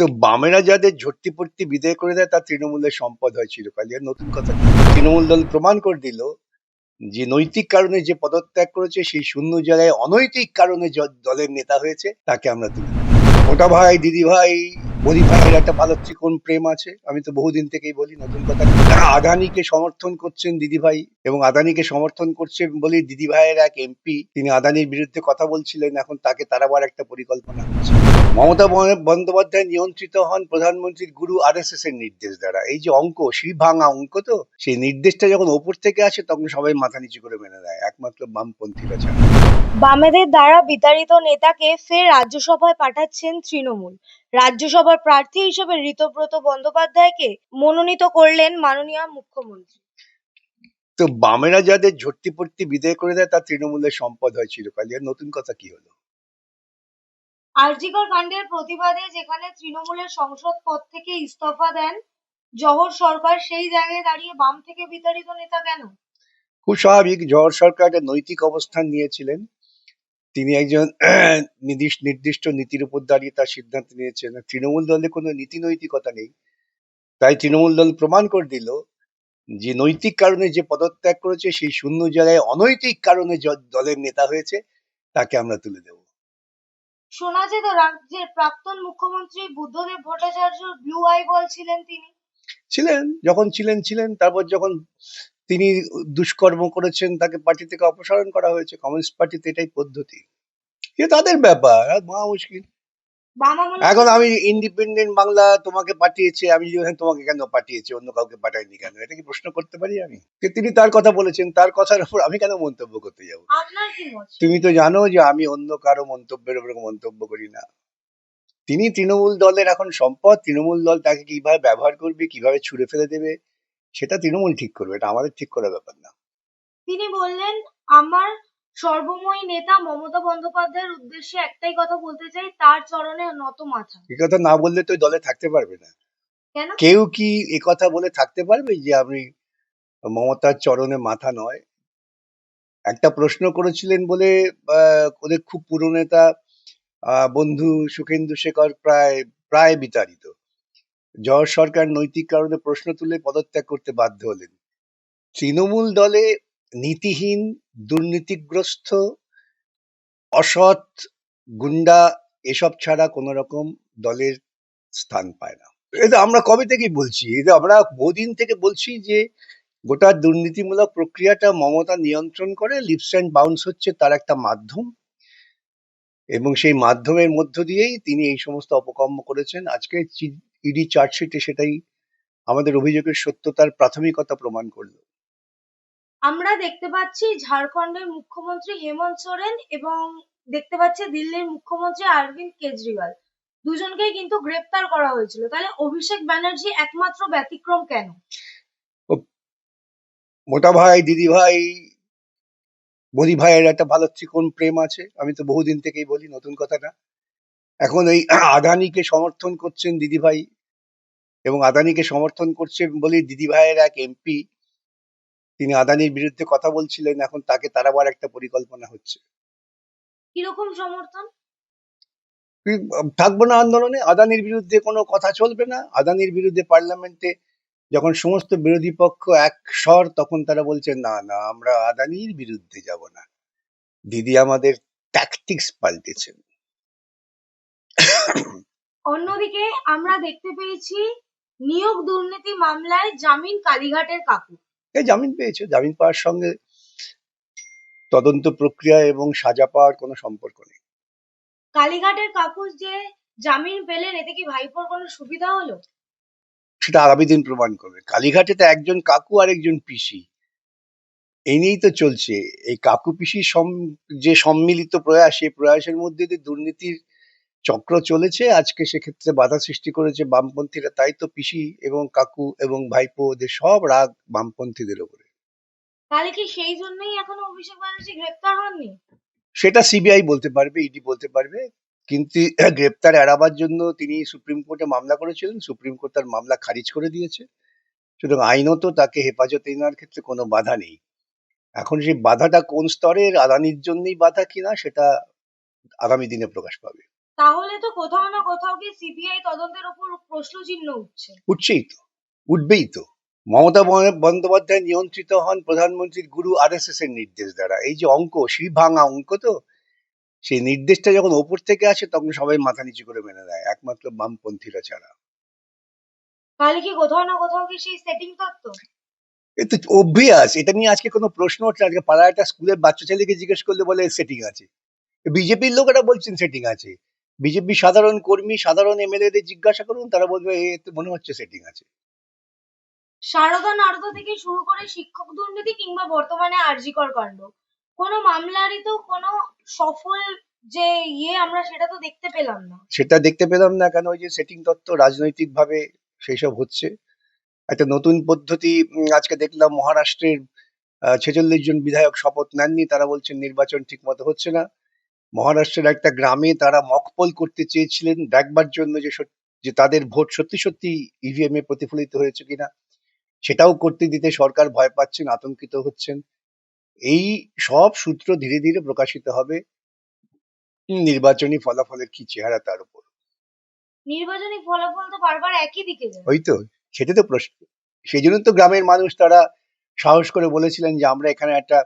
তো বামেরা যাদের ঝট্টি পট্টি বিদায় করে দেয়, তার তৃণমূলের সম্পদ হয় চিরকালই আর নতুন কথা, তৃণমূল দল প্রমাণ করে দিল যে নৈতিক কারণে যে পদত্যাগ করেছে, সেই শূন্য জায়গায় অনৈতিক কারণে দলের নেতা হয়েছে, তাকে আমরা তুলে। মোটা ভাই, দিদি ভাই বলি ভাইয়ের একটা ভালো ত্রিকোণ প্রেম আছে, আমি তো বহুদিন থেকেই বলি নতুন কথা কি? আদানিকে সমর্থন করছেন দিদি ভাই, এবং আদানিকে সমর্থন করছেন বলে দিদি ভাইয়ের এক এমপি, তিনি আদানির বিরুদ্ধে কথা বলছিলেন, এখন তাকে তারাবার একটা পরিকল্পনা হচ্ছে মমতা বন্দ্যোপাধ্যায় নিয়ন্ত্রিত হন প্রধানমন্ত্রীর গুরু আর এস এর নির্দেশ দ্বারা। এই যে অঙ্ক সেই ভাঙা অঙ্ক তো সেই নির্দেশটা যখন ওপর থেকে আসে তখন সবাই মাথা নিচু করে মেনে নেয় একমাত্র বামপন্থীরা ছাড়া বামেদের দ্বারা বিতাড়িত নেতাকে ফের রাজ্যসভায় পাঠাচ্ছেন তৃণমূল। রাজ্যসভার প্রার্থী হিসেবে ঋতব্রত বন্দ্যোপাধ্যায়কে মনোনীত করলেন মাননীয় মুখ্যমন্ত্রী। তো বামেরা যাদের ঝট্টি পট্টি বিদায় করে দেয় তার তৃণমূলের সম্পদ হয় চিরকালই আর নতুন কথা কি হলো? আরজিকর কাণ্ডের প্রতিবাদে যেখানে তৃণমূলের সংসদ পদ থেকে ইস্তফা দেন জহর সরকার, সেই জায়গায় দাঁড়িয়ে বাম থেকে বিতাড়িত নেতা কেন? খুব স্বাভাবিক জহর সরকার একটা নৈতিক অবস্থান নিয়েছিলেন। তিনি একজন নির্দিষ্ট নীতির উপর দাঁড়িয়ে তার সিদ্ধান্ত নিয়েছেন। তৃণমূল দলে কোনো নীতি নৈতিকতা নেই। তাই তৃণমূল দল প্রমাণ করে দিল যে নৈতিক কারণে যে পদত্যাগ করেছে, সেই শূন্য জায়গায় অনৈতিক কারণে দলের নেতা হয়েছে, তাকে আমরা তুলে দেব। শোনা যেত রাজ্যের প্রাক্তন মুখ্যমন্ত্রী Buddhadeb Bhattacharya blue eye ball ছিলেন তিনি। ছিলেন, যখন ছিলেন ছিলেন, তারপর যখন তিনি দুষ্কর্ম করেছেন, তাকে পার্টি থেকে অপসারণ করা হয়েছে, কমিউনিস্ট পার্টিতে এটাই পদ্ধতি। এ তাদের ব্যাপার, আর মহা মুশকিল। এখন আমি ইন্ডিপেন্ডেন্ট বাংলা তোমাকে পাঠিয়েছে আমি তোমাকে কেন পাঠিয়েছি অন্য কাউকে পাঠাইনি কেন? এটা কি প্রশ্ন করতে পারি আমি? যে তিনি তার কথা বলেছেন তার কথার উপর আমি কেন মন্তব্য করতে যাব? তুমি তো জানো যে আমি অন্য কারও মন্তব্যের উপর মন্তব্য করি না। তিনি তৃণমূল দলের এখন সম্পদ তৃণমূল দল তাকে কীভাবে ব্যবহার করবে কীভাবে ছুড়ে ফেলে দেবে সেটা তৃণমূল ঠিক করবে এটা আমাদের ঠিক করার ব্যাপার না। তিনি বললেন আমার সর্বময়ী নেতা মমতা বন্দ্যোপাধ্যায়ের উদ্দেশ্যে একটাই কথা বলতে চাই তার চরণে নত মাথা। এ কথা না বললে তো দলে থাকতে পারবে না। কেন? কেউ কি এ কথা বলে থাকতে পারবে যে আমি মমতার চরণে মাথা নয়? একটা প্রশ্ন করেছিলেন বলে ওদের খুব পুরনো নেতা বন্ধু সুখেন্দু শেখর প্রায় প্রায় বিতাড়িত। জয় সরকার নৈতিক কারণে প্রশ্ন তুলে পদত্যাগ করতে বাধ্য হলেন। তৃণমূল দলে নীতিহীন, দুর্নীতিগ্রস্ত, অসৎ, গুন্ডা এসব ছাড়া কোন রকম দলের স্থান পায় না। এটা আমরা কবে থেকেই বলছি? এটা আমরা বহুদিন থেকে বলছি যে গোটা দুর্নীতিমূলক প্রক্রিয়াটা মমতা নিয়ন্ত্রণ করে লিপস অ্যান্ড বাউন্স হচ্ছে তার একটা মাধ্যম। এবং সেই মাধ্যমের মধ্য দিয়েই তিনি এই সমস্ত অপকর্ম করেছেন। আজকে ইডি চার্জশিটে সেটাই আমাদের অভিযোগের সত্যতার প্রাথমিকতা প্রমাণ করল। আমরা দেখতে পাচ্ছি ঝাড়খণ্ডের মুখ্যমন্ত্রী হেমন্ত সোরেন এবং দেখতে পাচ্ছি দিল্লির মুখ্যমন্ত্রী অরবিন্দ কেজরিওয়াল। দুজনকেই কিন্তু গ্রেপ্তার করা হয়েছিল। তাহলে অভিষেক ব্যানার্জি একমাত্র ব্যতিক্রম কেন? মোটা ভাই, দিদি ভাই বলি ভাইয়ের একটা ভালো ত্রিকোণ প্রেম আছে। আমি তো বহুদিন থেকেই বলি, নতুন কথা না। এখন এই আদানিকে সমর্থন করছেন দিদি ভাই এবং আদানিকে সমর্থন করছেন বলে দিদি ভাইয়ের এক এমপি তিনি আদানির বিরুদ্ধে কথা বলছিলেন এখন তাকে তারাবার একটা পরিকল্পনা হচ্ছে। কীরকম সমর্থন? থাকব না আন্দোলনে? আদানির বিরুদ্ধে কোনো কথা চলবে না? আদানির বিরুদ্ধে পার্লামেন্টে যখন সমস্ত বিরোধী পক্ষ এক স্বর তখন তারা বলছে না না আমরা আদানির বিরুদ্ধে যাব না। দিদি আমাদের ট্যাকটিক্স পাল্টেছেন। অন্যদিকে আমরা দেখতে পেয়েছি নিয়োগ দুর্নীতি মামলায় জামিন কালীঘাটের কাকু। এই জামিন পেয়েছে। জামিন পাওয়ার সঙ্গে তদন্ত প্রক্রিয়া এবং সাজা পাওয়ার কোনো সম্পর্ক নেই। কালীঘাটের কাকু যে জামিন পেলেন এতে কি ভাইপোর কোনো সুবিধা হলো? সেটা আগামী দিন প্রমাণ করবে। কালীঘাটে তো একজন কাকু আর একজন পিসি। এই নিয়েই তো চলছে। এই কাকু পিসির যে সম্মিলিত প্রয়াস এই প্রয়াসের মধ্যে দিয়ে দুর্নীতির চক্র চলেছে আজকে সেক্ষেত্রে বাধা সৃষ্টি করেছে বামপন্থীরা তাই তো পিসি এবং কাকু এবং ভাইপো ওদের সব রাগ বামপন্থীদের ওপরে। তাহলে কি সেই জন্যই এখনও অভিষেক ব্যানার্জি গ্রেপ্তার হননি? সেটা সিবিআই বলতে পারবে ইডি বলতে পারবে কিন্তু গ্রেপ্তার এড়াবার জন্য তিনি সুপ্রিম কোর্টে মামলা করেছিলেন সুপ্রিম কোর্ট তার মামলা খারিজ করে দিয়েছে। সুতরাং আইনত তাকে হেফাজতে নেওয়ার ক্ষেত্রে কোনো বাধা নেই। এখন সেই বাধাটা কোন স্তরের আদানির জন্যই বাধা কিনা সেটা আগামী দিনে প্রকাশ পাবে। তাহলে তো কোথাও না কোথাও গিয়ে সিবিআই তদন্তের ওপর প্রশ্ন চিহ্ন উঠছে। উঠছেই তো উঠবেই তো। মমতা বন্দ্যোপাধ্যায় নিয়ন্ত্রিত হন প্রধানমন্ত্রীর গুরু আর এর নির্দেশ দ্বারা। এই যে অঙ্ক শির ভাঙা অঙ্ক তো সেই নির্দেশটা যখন ওপর থেকে আসে তখন সবাই মাথা নিচু করে মেনে নেয় একমাত্র বামপন্থীরা ছাড়া। তাহলে কি কোথাও না কোথাও কি সেই সেটিং তত্ত্ব? এ তো অভ্যাস এটা নিয়ে আজকে কোনো প্রশ্ন না। আজকে পাড়ায় একটা স্কুলের বাচ্চা ছেলেকে জিজ্ঞেস করলে বলে সেটিং আছে। বিজেপির লোকেরা বলছেন সেটিং আছে। বিজেপি সাধারণ কর্মী সাধারণ এমএলএ দের জিজ্ঞাসা করুন তারা বলবে এ তো মনে হচ্ছে সেটিং আছে। সারদা নারদা থেকে শুরু করে শিক্ষক দুর্নীতি কিংবা বর্তমানে আরজিকর কাণ্ড কোনো মামলারই তো কোনো সফল যে ইয়ে আমরা সেটা তো দেখতে পেলাম না। সেটা দেখতে পেলাম না কেন ওই যে সেটিং তত্ত্ব রাজনৈতিক ভাবে সেই সব হচ্ছে। একটা নতুন পদ্ধতি আজকে দেখলাম মহারাষ্ট্রের ছেচল্লিশ জন বিধায়ক শপথ নেননি তারা বলছেন নির্বাচন ঠিক মতো হচ্ছে না। মহারাষ্ট্রের একটা গ্রামে তারা মকপল করতে চেয়েছিলেন দেখবার জন্য যে যে তাদের ভোট সত্যি সত্যি ইভিএম এ প্রতিফলিত হয়েছে কিনা। সেটাও করতে দিতে সরকার ভয় পাচ্ছেন আতঙ্কিত হচ্ছেন। এই সব সূত্র ধীরে ধীরে প্রকাশিত হবে। নির্বাচনী ফলাফলের কি চেহারা তার উপর? নির্বাচনী ফলাফল তো বারবার একই দিকে যায়। ওই তো সেটা তো প্রশ্ন। সেই জন্য তো গ্রামের মানুষ তারা সাহস করে বলেছিলেন যে আমরা এখানে একটা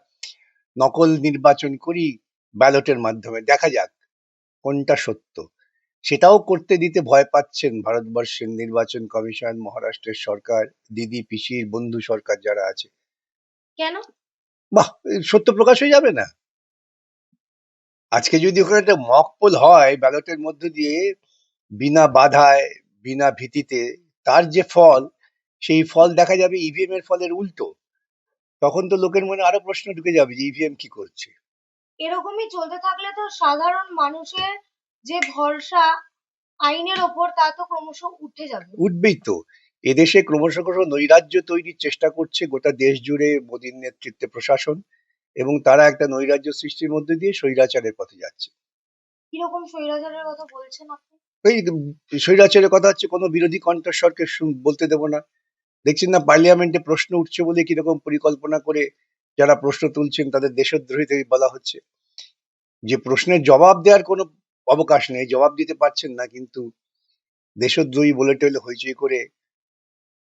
নকল নির্বাচন করি। ব্যালটের মাধ্যমে। দেখা যাক কোনটা সত্য। সেটাও করতে দিতে ভয় পাচ্ছেন ভারতবর্ষের নির্বাচন কমিশন মহারাষ্ট্রের সরকার দিদি পিসির বন্ধু সরকার যারা আছে। কেন? বাহ! সত্য প্রকাশ হয়ে যাবে না। আজকে যদি ওখানে একটা মক পোল হয় ব্যালটের মধ্য দিয়ে বিনা বাধায় বিনা ভীতিতে তার যে ফল সেই ফল দেখা যাবে ইভিএম এর ফলের উল্টো। তখন তো লোকের মনে আরও প্রশ্ন ঢুকে যাবে যে ইভিএম কি করছে? এরকমই চলতে থাকলে তো সাধারণ মানুষের যে ভরসা আইনের ওপর তা তো ক্রমশ উঠে যাবে। উঠবেই তো। এদেশে ক্রমশ ক্রমশ নৈরাজ্য তৈরির চেষ্টা করছে গোটা দেশ জুড়ে মোদীর নেতৃত্বে প্রশাসন এবং তারা একটা নৈরাজ্য সৃষ্টির মধ্যে দিয়ে স্বৈরাচারের পথে যাচ্ছে। কীরকম স্বৈরাচারের কথা বলছেন আপনি? এই স্বৈরাচারের কথা হচ্ছে কোনো বিরোধী কণ্ঠস্বরকে বলতে দেবো না। দেখছেন না পার্লিয়ামেন্টে প্রশ্ন উঠছে বলে কীরকম পরিকল্পনা করে যারা প্রশ্ন তুলছেন তাদের দেশদ্রোহী থেকে বলা হচ্ছে। যে প্রশ্নের জবাব দেওয়ার কোনো অবকাশ নেই, জবাব দিতে পারছেন না, কিন্তু দেশদ্রোহী বলে টলে হইচই করে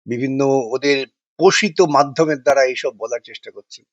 বিভিন্ন ওদের পোষিত মাধ্যমের দ্বারা এইসব বলার চেষ্টা করছেন।